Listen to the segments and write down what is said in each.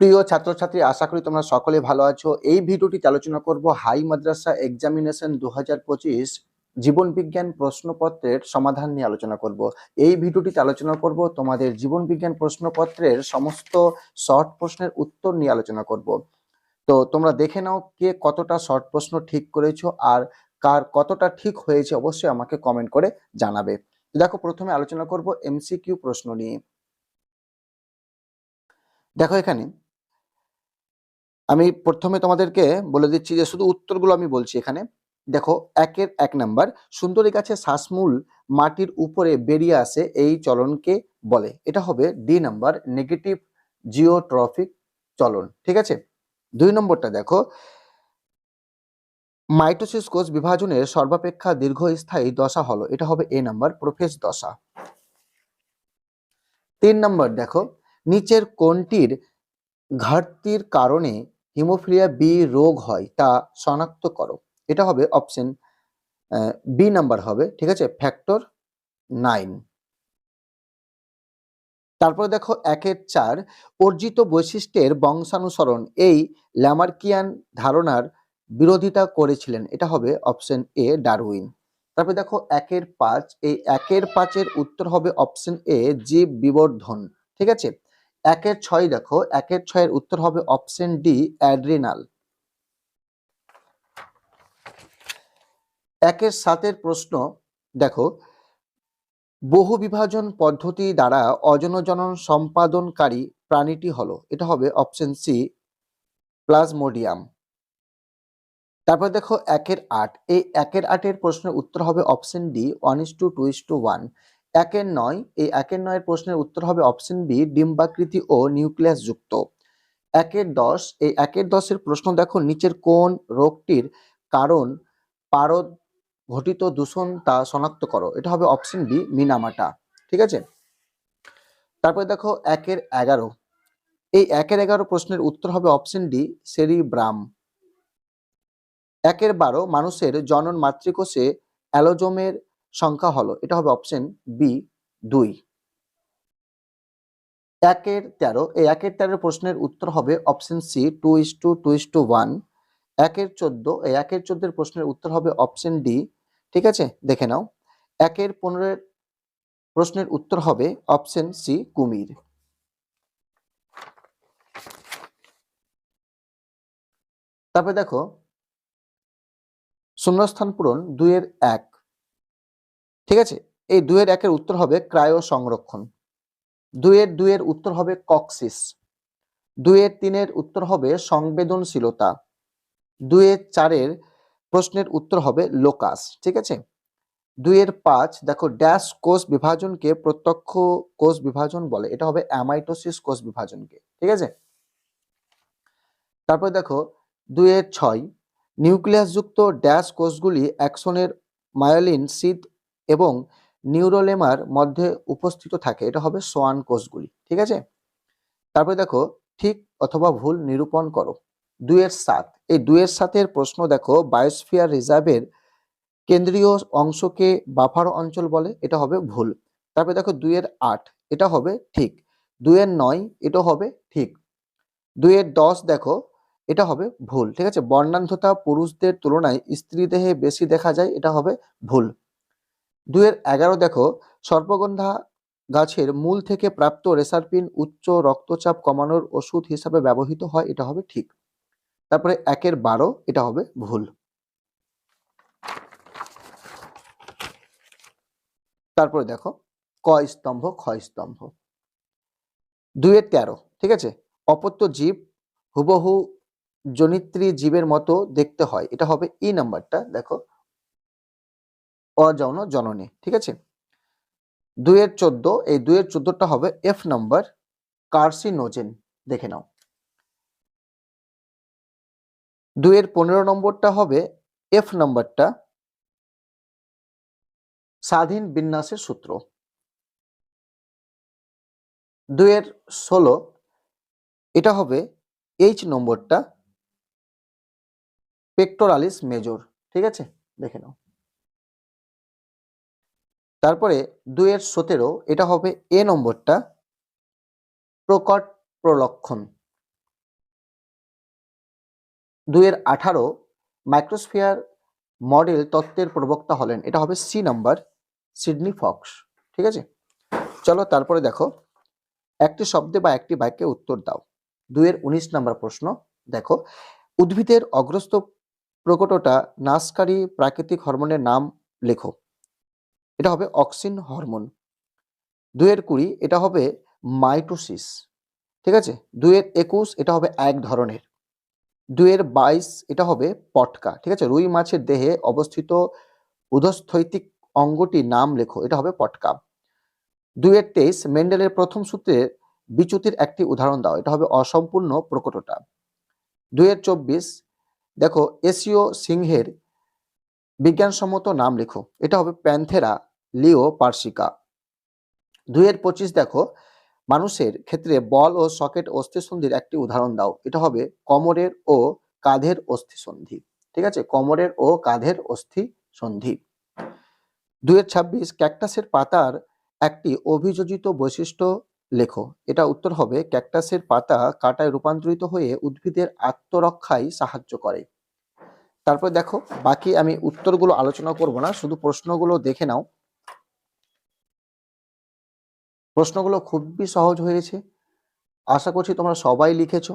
প্রিয় ছাত্রছাত্রী, আশা করি তোমরা সকলে ভালো আছো। এই ভিডিওটিতে আলোচনা করব হাই মাদ্রাসা এক্সামিনেশন দু হাজার পঁচিশ জীবন বিজ্ঞান প্রশ্নপত্রের সমাধান নিয়ে আলোচনা করব। এই ভিডিওটিতে আলোচনা করব তোমাদের জীবন বিজ্ঞান প্রশ্নপত্রের সমস্ত শর্ট প্রশ্নের উত্তর নিয়ে আলোচনা করব। তো তোমরা দেখে নাও কে কতটা শর্ট প্রশ্ন ঠিক করেছ আর কার কতটা ঠিক হয়েছে অবশ্যই আমাকে কমেন্ট করে জানাবে। দেখো, প্রথমে আলোচনা করব এমসিকিউ প্রশ্ন নিয়ে। দেখো এখানে আমি প্রথমে তোমাদেরকে বলে দিচ্ছি যে শুধু উত্তরগুলো আমি বলছি এখানে। দেখো, একের এক নাম্বার, সুন্দরী গাছের শ্বাসমূল মাটির উপরে বেরিয়ে আসে এই চলনকে বলে। এটা হবে ডি নাম্বার, নেগেটিভ জিওট্রফিক চলন, ঠিক আছে? দুই নম্বরটা দেখো মাইটোসিস কোষ বিভাজনের সর্বাপেক্ষা দীর্ঘস্থায়ী দশা হলো, এটা হবে এ নাম্বার, প্রোফেজ দশা। তিন নম্বর দেখো, নিচের কোনটির ঘাটতির কারণে হিমোফিলিয়া বি রোগ হয় তা শনাক্ত করো। এটা হবে অপশন বি নাম্বার হবে, ঠিক আছে? ফ্যাক্টর নাইন তারপরে দেখো একের চার, অর্জিত বৈশিষ্ট্যের বংশানুসরণ, এই ল্যামার্কিয়ান ধারণার বিরোধিতা করেছিলেন। এটা হবে অপশন এ ডারউইন। তারপর দেখো একের পাঁচ, এই একের পাঁচের উত্তর হবে অপশন এ জীব বিবর্ধন, ঠিক আছে? একের ছয় দেখো, একের ছয়ের উত্তর হবে অপশন ডি, অ্যাড্রিনাল। একের সাতের প্রশ্ন, দেখো, বহু বিভাজন পদ্ধতি দ্বারা অজনজনন সম্পাদনকারী প্রাণীটি হলো, এটা হবে অপশন সি, প্লাজমোডিয়াম। তারপর দেখো, একের আট, এই একের আটের প্রশ্নের উত্তর হবে option D, one is to two is to, one. একের নয়, এই একের নয়ের প্রশ্নের উত্তর হবে অপশন বি ডিম্বাকৃতি ও নিউক্লিয়াস যুক্ত একের দশ, এই একের দশের প্রশ্ন দেখো নিচের কোন রোগটির কারণ পারদ ঘটিত দূষণ তা শনাক্ত করো। এটা হবে অপশন বি মিনামাটা। ঠিক আছে? তারপরে দেখো একের এগারো। এই একের এগারো প্রশ্নের উত্তর হবে অপশন ডি সেরিব্রাম। একের বারো, মানুষের জনন মাতৃকোষে অ্যালোজোমের সংখ্যা হলো, এটা হবে অপশন বি দুই। একের তেরো, এই একের তেরো প্রশ্নের উত্তর হবে option C two is to two is to one একের চোদ্দ, এই একের চোদ্দের প্রশ্নের উত্তর হবে অপশন ডি ঠিক আছে? দেখে নাও। একের পনেরোর প্রশ্নের উত্তর হবে অপশন সি কুমির। তারপরে দেখো, শূন্যস্থান পূরণ দুইয়ের এক। ঠিক আছে? এই দুইয়ের একের উত্তর হবে ক্রায়ো সংরক্ষণ দুইয়ের দুইয়ের উত্তর হবে কক্সিস। দুইয়ের তিনের উত্তর হবে সংবেদনশীলতা। দুইয়ের চারের প্রশ্নের উত্তর হবে লোকাস, ঠিক আছে? দুইয়ের পাঁচ, দেখো, ড্যাশ কোষ বিভাজনকে প্রত্যক্ষ কোষ বিভাজন বলে। এটা হবে অ্যামাইটোসিস কোষ বিভাজনকে, ঠিক আছে? তারপর দেখো, দুইয়ের ছয়, নিউক্লিয়াসযুক্ত ড্যাশ কোষগুলি অ্যাক্সনের মায়োলিন সিদ এবং নিউরোলেমার মধ্যে উপস্থিত থাকে। এটা হবে সোয়ান কোষগুলি, ঠিক আছে? তারপরে দেখো, ঠিক অথবা ভুল নিরূপণ করো। দুইয়ের সাত। এই দুইয়ের সাতের প্রশ্ন দেখো, বায়োস্ফিয়ার রিজার্ভের কেন্দ্রীয় অংশকে বাফার অঞ্চল বলে, এটা হবে ভুল। তারপরে দেখো, দুইয়ের আট, এটা হবে ঠিক। দুইয়ের নয়, এটা হবে ঠিক। দুইয়ের দশ দেখো, এটা হবে ভুল, ঠিক আছে? বর্ণান্ধতা পুরুষদের তুলনায় স্ত্রী দেহে বেশি দেখা যায়, এটা হবে ভুল। দুইয়ের এগারো দেখো, সর্পগন্ধা গাছের মূল থেকে প্রাপ্ত রেসারপিন উচ্চ রক্তচাপ কমানোর ওষুধ হিসাবে ব্যবহৃত হয়, এটা হবে ঠিক। তারপরে একের বারো, এটা হবে ভুল। তারপরে দেখো, ক স্তম্ভ, খ স্তম্ভ। দুইয়ের তেরো, ঠিক আছে? অপত্য জীব হুবহু জনিত্রী জীবের মতো দেখতে হয়, এটা হবে ই নাম্বারটা, দেখো। অযৌন জননী, ঠিক আছে? দুইয়ের চোদ্দ, এই দুইয়ের চোদ্দটা হবে এফ নাম্বার কার্সিনোজেন, দেখে নাও। দুইয়ের পনেরো নম্বরটা হবে এফ নাম্বারটা স্বাধীন বিন্যাসের সূত্র। দুইয়ের ষোলো, এটা হবে এইচ নম্বরটা পেক্টোরালিস মেজর ঠিক আছে? দেখে নাও। তারপরে দুইয়ের সতেরো এটা হবে এ নম্বরটা, প্রকট প্রলক্ষণ। দুইয়ের আঠারো, মাইক্রোস্ফিয়ার মডেল তত্ত্বের প্রবক্তা হলেন, এটা হবে সি নাম্বার, সিডনি ফক্স, ঠিক আছে? চলো তারপরে দেখো, একটি শব্দে বা একটি বাক্যে উত্তর দাও। দুইয়ের উনিশ নাম্বার প্রশ্ন, দেখো, উদ্ভিদের অগ্রস্ত প্রকটটা নাশকারী প্রাকৃতিক হরমোনের নাম লেখো। এটা হবে অক্সিন হরমোন। দুইয়ের কুড়ি, এটা হবে মাইটোসিস, ঠিক আছে? দুইয়ের একুশ, এটা হবে এক ধরনের। দুইয়ের বাইশ, এটা হবে পটকা, ঠিক আছে? রুই মাছের দেহে অবস্থিত উধস্থৈতিক অঙ্গটির নাম লেখো, এটা হবে পটকা। দুইয়ের তেইশ, মেন্ডেলের প্রথম সূত্রের বিচ্যুতির একটি উদাহরণ দাও, এটা হবে অসম্পূর্ণ প্রকটতা। দুইয়ের চব্বিশ, দেখো এশীয় সিংহের বিজ্ঞানসম্মত নাম লেখো, এটা হবে প্যান্থেরা লিও পার্সিকা দুইয়ের পঁচিশ দেখো, মানুষের ক্ষেত্রে বল ও সকেট অস্থিসন্ধির একটি উদাহরণ দাও। এটা হবে কোমরের ও কাঁধের অস্থিসন্ধি, ঠিক আছে? কোমরের ও কাঁধের অস্থি সন্ধি দুইয়ের ছাব্বিশ, ক্যাকটাসের পাতার একটি অভিযোজিত বৈশিষ্ট্য লেখো। এটা উত্তর হবে, ক্যাকটাসের পাতা কাটায় রূপান্তরিত হয়ে উদ্ভিদের আত্মরক্ষায় সাহায্য করে। তারপর দেখো, বাকি আমি উত্তরগুলো আলোচনা করব না, শুধু প্রশ্নগুলো দেখে নাও। প্রশ্নগুলো খুবই সহজ হয়েছে আশা করছি তোমরা সবাই লিখেছো।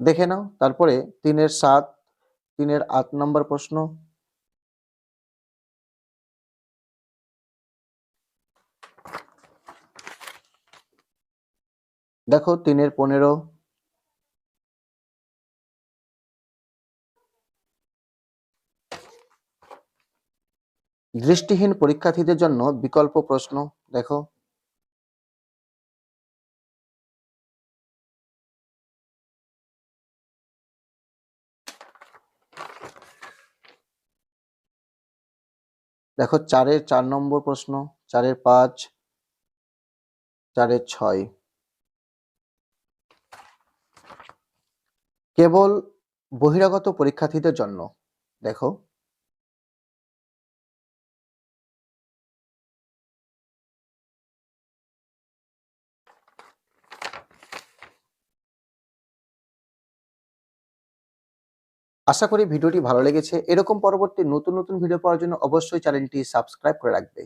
দেখে নাও, তারপরে তিনের সাত, তিনের আট নম্বর প্রশ্ন। দেখো, তিনের পনেরো দৃষ্টিহীন পরীক্ষার্থীদের জন্য বিকল্প প্রশ্ন, দেখো। দেখো, চারের চার নম্বর প্রশ্ন, চারের পাঁচ, চারের ছয়। কেবল বহিরাগত পরীক্ষার্থীদের জন্য, দেখো। আশা করি ভিডিওটি ভালো লেগেছে। এরকম পরবর্তী নতুন নতুন ভিডিও পাওয়ার জন্য অবশ্যই চ্যানেলটি সাবস্ক্রাইব করে রাখবে।